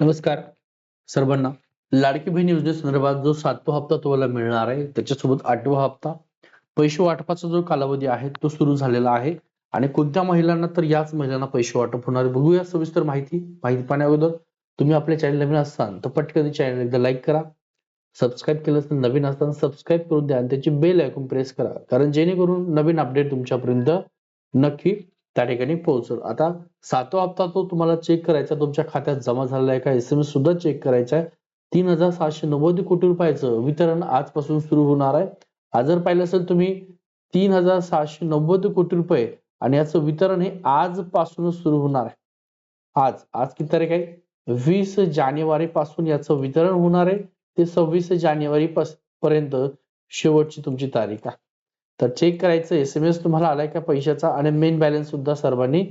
नमस्कार सर्वांना. लाडकी बहीण योजनेसंदर्भात जो सातवा हप्ता तुम्हाला मिळणार आहे त्याच्यासोबत आठवा हप्ता. पैसे वाटपाचा जो कालावधी आहे तो सुरू झालेला आहे. आणि कोणत्या महिलांना तर याच महिलांना पैसे वाटप होणार आहे. बघूया सविस्तर माहिती. माहिती पाहण्या अगोदर तुम्ही आपल्या चॅनल नवीन असताल तर पटकन चॅनल एकदा लाईक करा. सबस्क्राईब केलं असेल नवीन असताना सबस्क्राईब करून द्या आणि त्याची बेल ऐकून प्रेस करा. कारण जेणेकरून नवीन अपडेट तुमच्यापर्यंत नक्की त्या ठिकाणी पोहोचल. आता सातवा हप्ता तो तुम्हाला चेक करायचा तुमच्या खात्यात जमा झालेला आहे का एस एम एस सुद्धा चेक करायचा आहे. तीन हजार सहाशे नव्वद कोटी रुपयाचं वितरण आजपासून सुरू होणार आहे. आज जर पाहिलं असेल तुम्ही तीन हजार सहाशे नव्वद कोटी रुपये आणि याचं वितरण हे आजपासूनच सुरू होणार आहे. आज आज किती तारीख आहे? वीस जानेवारी पासून याचं वितरण होणार आहे. ते सव्वीस जानेवारी पास- पर्यंत शेवटची तुमची तारीख आहे. तर चेक करायचं एस एम एस तुम्हाला आलाय का पैशाचा? आणि मेन बॅलन्स सुद्धा सर्वांनी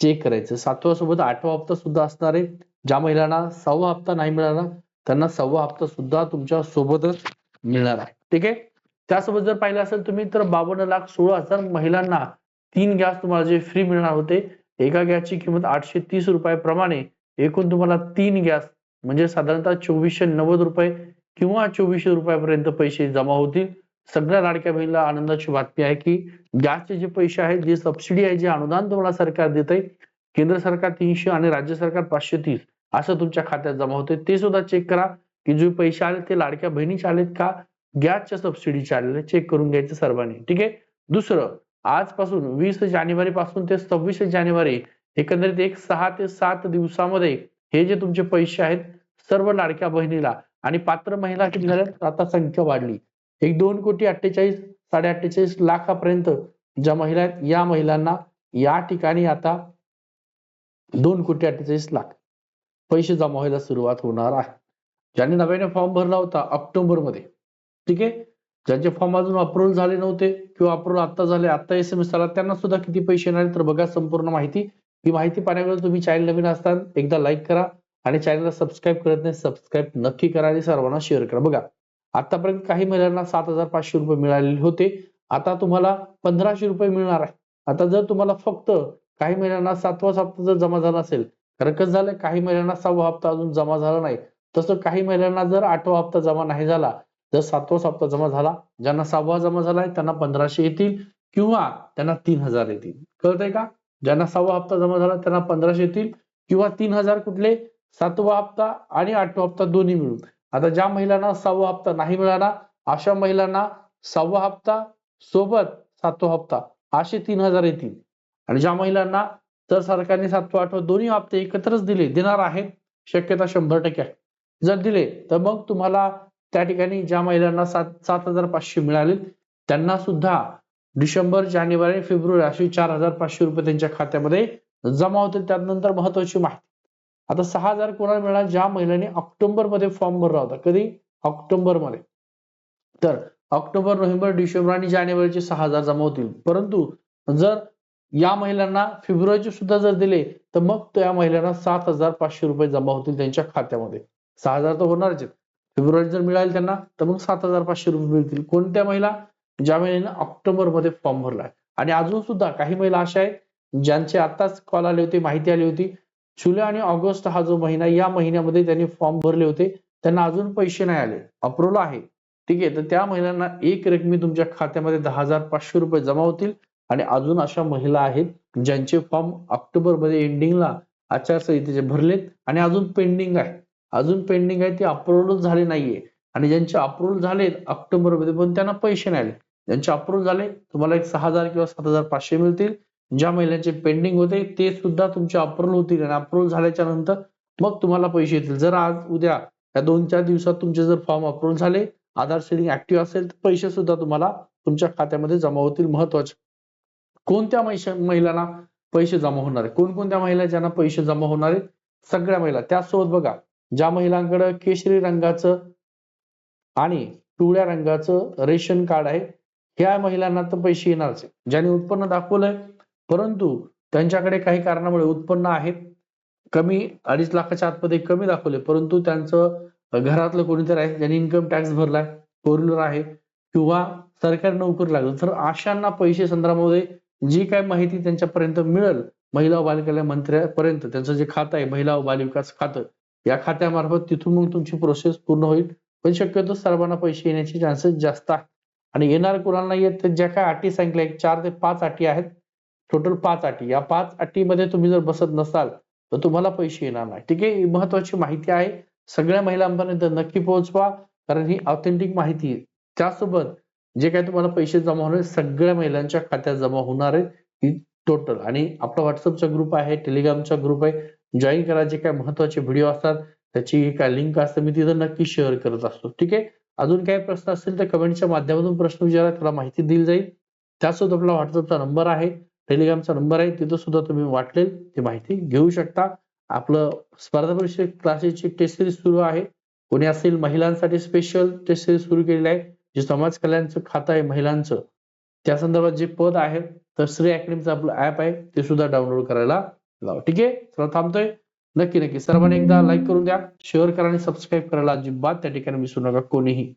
चेक करायचं. सातवा सोबत आठवा हप्ता सुद्धा असणार आहे. ज्या महिलांना सहावा हप्ता नाही मिळाला त्यांना सहावा हप्ता सुद्धा तुमच्या सोबतच मिळणार आहे. ठीक आहे? त्यासोबत जर पाहिलं असेल तुम्ही तर बावन्न लाख सोळा हजार महिलांना तीन गॅस तुम्हाला जे फ्री मिळणार होते एका गॅसची किंमत आठशे तीस रुपयाप्रमाणे एकूण तुम्हाला तीन गॅस म्हणजे साधारणतः चोवीसशे नव्वद रुपये किंवा चोवीसशे रुपयापर्यंत पैसे जमा होतील. सगळ्या लाडक्या बहिणीला आनंदाची बातमी आहे की गॅसचे जे पैसे आहेत जे सबसिडी आहे जे अनुदान तुम्हाला सरकार देत आहे केंद्र सरकार तीनशे आणि राज्य सरकार पाचशे तीस असं तुमच्या खात्यात जमा होते ते सुद्धा चेक करा की जे पैसे आले ते लाडक्या बहिणीचे आलेत का? गॅसच्या सबसिडीचे आलेले चेक करून घ्यायचे सर्वांनी. ठीक आहे? दुसरं आजपासून वीस जानेवारी पासून ते सव्वीस जानेवारी एकंदरीत एक सहा ते सात दिवसामध्ये हे जे तुमचे पैसे आहेत सर्व लाडक्या बहिणीला आणि पात्र महिला किती झाल्यात आता संख्या वाढली. एक दोन कोटी अठ्ठेचाळीस साडे अठ्ठेचाळीस लाखापर्यंत ज्या महिला आहेत या महिलांना या ठिकाणी आता दोन कोटी अठ्ठेचाळीस लाख पैसे जमा व्हायला सुरुवात होणार आहे. ज्यांनी नव्याने फॉर्म भरला होता ऑक्टोबरमध्ये ठीक आहे? ज्यांचे फॉर्म अजून अप्रूव्हल झाले नव्हते किंवा अप्रूव्हल आता झाले आता एस एम एस आला त्यांना सुद्धा किती पैसे येणार तर बघा संपूर्ण माहिती. ही माहिती पाहण्याकडे तुम्ही चॅनल नवीन असताना एकदा लाईक करा आणि चॅनलला सबस्क्राईब करत नाही सबस्क्राईब नक्की करा आणि सर्वांना शेअर करा. बघा आतापर्यंत काही महिलांना सात हजार पाचशे रुपये मिळालेले होते. आता तुम्हाला पंधराशे रुपये मिळणार आहे. आता जर तुम्हाला फक्त काही महिलांना सातवा हप्ता जर जमा झाला असेल कारण कसं झालं काही महिलांना सहावा हप्ता अजून जमा झाला नाही. तसं काही महिलांना जर आठवा हप्ता जमा नाही झाला जर सातवा हप्ता जमा झाला ज्यांना सहावा जमा झालाय त्यांना पंधराशे येतील किंवा त्यांना तीन हजार येतील. कळतंय का? ज्यांना सहावा हप्ता जमा झाला त्यांना पंधराशे येतील किंवा तीन हजार कुठले? सातवा हप्ता आणि आठवा हप्ता दोन्ही मिळून. आता ज्या महिलांना सहावा हप्ता नाही मिळाला अशा महिलांना सहावा हप्ता सोबत सातवा हप्ता असे तीन हजार येतील. आणि ज्या महिलांना जर सरकारने सातवा आठवा दोन्ही हप्ते एकत्रच दिले देणार आहेत शक्यता शंभर टक्के आहे. जर दिले तर मग तुम्हाला त्या ठिकाणी ज्या महिलांना सात सात हजार पाचशे मिळाले त्यांना सुद्धा डिसेंबर जानेवारी फेब्रुवारी असे चार हजार पाचशे रुपये त्यांच्या खात्यामध्ये जमा होतील. त्यानंतर महत्वाची माहिती. आता सहा हजार कोणाला मिळाला ज्या महिलांनी ऑक्टोबरमध्ये फॉर्म भरला होता. कधी? ऑक्टोबरमध्ये तर ऑक्टोबर नोव्हेंबर डिसेंबर आणि जानेवारीचे सहा हजार जमा होतील. परंतु जर या महिलांना फेब्रुवारीचे सुद्धा जर दिले तर मग त्या महिलांना सात हजार पाचशे रुपये जमा होतील त्यांच्या खात्यामध्ये. सहा हजार तर होणारच आहेत. फेब्रुवारी जर मिळाले त्यांना तर मग सात हजार पाचशे रुपये मिळतील. कोणत्या महिला? ज्या महिलेनं ऑक्टोबरमध्ये फॉर्म भरलाय आणि अजून सुद्धा काही महिला अशा आहेत ज्यांचे आताच कॉल आले होते माहिती आली होती जुलै आणि ऑगस्ट हा जो महिना या महिन्यामध्ये त्यांनी फॉर्म भरले होते. त्यांना अजून पैसे नाही आले. अप्रूव्हल आहे. ठीक आहे. तर त्या महिलांना एक रकमी तुमच्या खात्यामध्ये दहा हजार पाचशे रुपये जमा होतील. आणि अजून अशा महिला आहेत ज्यांचे फॉर्म ऑक्टोबरमध्ये एंडिंगला आचारसंहितेचे भरलेत. आणि अजून पेंडिंग आहे. अजून पेंडिंग आहे ते अप्रुव्हल झाले नाहीये. आणि ज्यांचे अप्रूव्हल झालेत ऑक्टोबरमध्ये पण त्यांना पैसे नाही आले. ज्यांचे अप्रूव्हल झाले तुम्हाला एक सहा हजार किंवा सात हजार पाचशे मिळतील. ज्या महिलांचे पेंडिंग होते ते सुद्धा तुमचे अप्रूव्हल होतील आणि अप्रूव्हल झाल्याच्यानंतर मग तुम्हाला पैसे येतील. जर आज उद्या या दोन चार दिवसात तुमचे जर फॉर्म अप्रूव्हल झाले आधार सेडिंग ऍक्टिव्ह असेल तर पैसे सुद्धा तुम्हाला तुमच्या खात्यामध्ये जमा होतील महत्त्वाचे. कोणत्या महिलांना पैसे जमा होणार आहे कोणकोणत्या महिला ज्यांना पैसे जमा होणार आहेत? सगळ्या महिला. त्यासोबत बघा ज्या महिलांकडे केशरी रंगाचं आणि पिवळ्या रंगाचं रेशन कार्ड आहे ह्या महिलांना तर पैसे येणारच आहे. ज्यांनी उत्पन्न दाखवलंय परंतु त्यांच्याकडे काही कारणामुळे उत्पन्न आहेत. कमी अडीच लाखाच्या आतमध्ये कमी दाखवले परंतु त्यांचं घरातलं कोणीतरी आहे ज्यांनी इन्कम टॅक्स भरलाय फोर व्हीलर आहे किंवा सरकारी नोकरी लागलं. तर अशांना पैसे संदर्भामध्ये जी काय माहिती त्यांच्यापर्यंत मिळेल महिला व बालकल्याण मंत्र्यापर्यंत त्यांचं जे खातं आहे महिला व बालविकास खातं या खात्यामार्फत तिथून मग तुमची प्रोसेस पूर्ण होईल. पण शक्यतो सर्वांना पैसे येण्याचे चान्सेस जास्त आहे आणि येणार कुणाला नाही येत ज्या काय अटी सांगितल्या एक चार ते पाच अटी आहेत टोटल पाच अटी. या पाच अटीमध्ये तुम्ही जर बसत नसाल तर तुम्हाला पैसे येणार नाही. ठीक आहे? ही महत्वाची माहिती आहे. सगळ्या महिलांपर्यंत नक्की पोहोचवा. कारण ही ऑथेंटिक माहिती आहे. त्यासोबत जे काय तुम्हाला पैसे जमा होणार सगळ्या महिलांच्या खात्यात जमा होणार आहेत ती टोटल आणि आपला व्हॉट्सअपचा ग्रुप आहे टेलिग्रामचा ग्रुप आहे. जॉईन करा. जे काय महत्त्वाचे व्हिडिओ असतात त्याची काय लिंक असते. मी तिथं नक्की शेअर करत असतो. ठीक आहे? अजून काही प्रश्न असतील तर कमेंटच्या माध्यमातून प्रश्न विचारा. त्याला माहिती दिली जाईल. त्यासोबत आपला व्हॉट्सअपचा नंबर आहे. टेलिग्रामचा नंबर आहे तिथं सुद्धा तुम्ही वाटलेल ती माहिती घेऊ शकता. आपलं स्पर्धा परीक्षा क्लासेसची टेस्ट सिरीज सुरू आहे. कोणी असेल महिलांसाठी स्पेशल टेस्ट सिरीज सुरू केलेली आहे. जे समाज कल्याणचं खातं आहे महिलांचं. त्या संदर्भात जे पद आहे तर श्री अकॅडमीचं आपलं ऍप आहे ते सुद्धा डाउनलोड करायला लावा. ठीक आहे? चला थांबतोय. नक्की नक्की. सर्वांनी एकदा लाईक करून द्या. शेअर करा आणि सबस्क्राईब करायला अजिबात त्या ठिकाणी विसरू नका. कोणीही.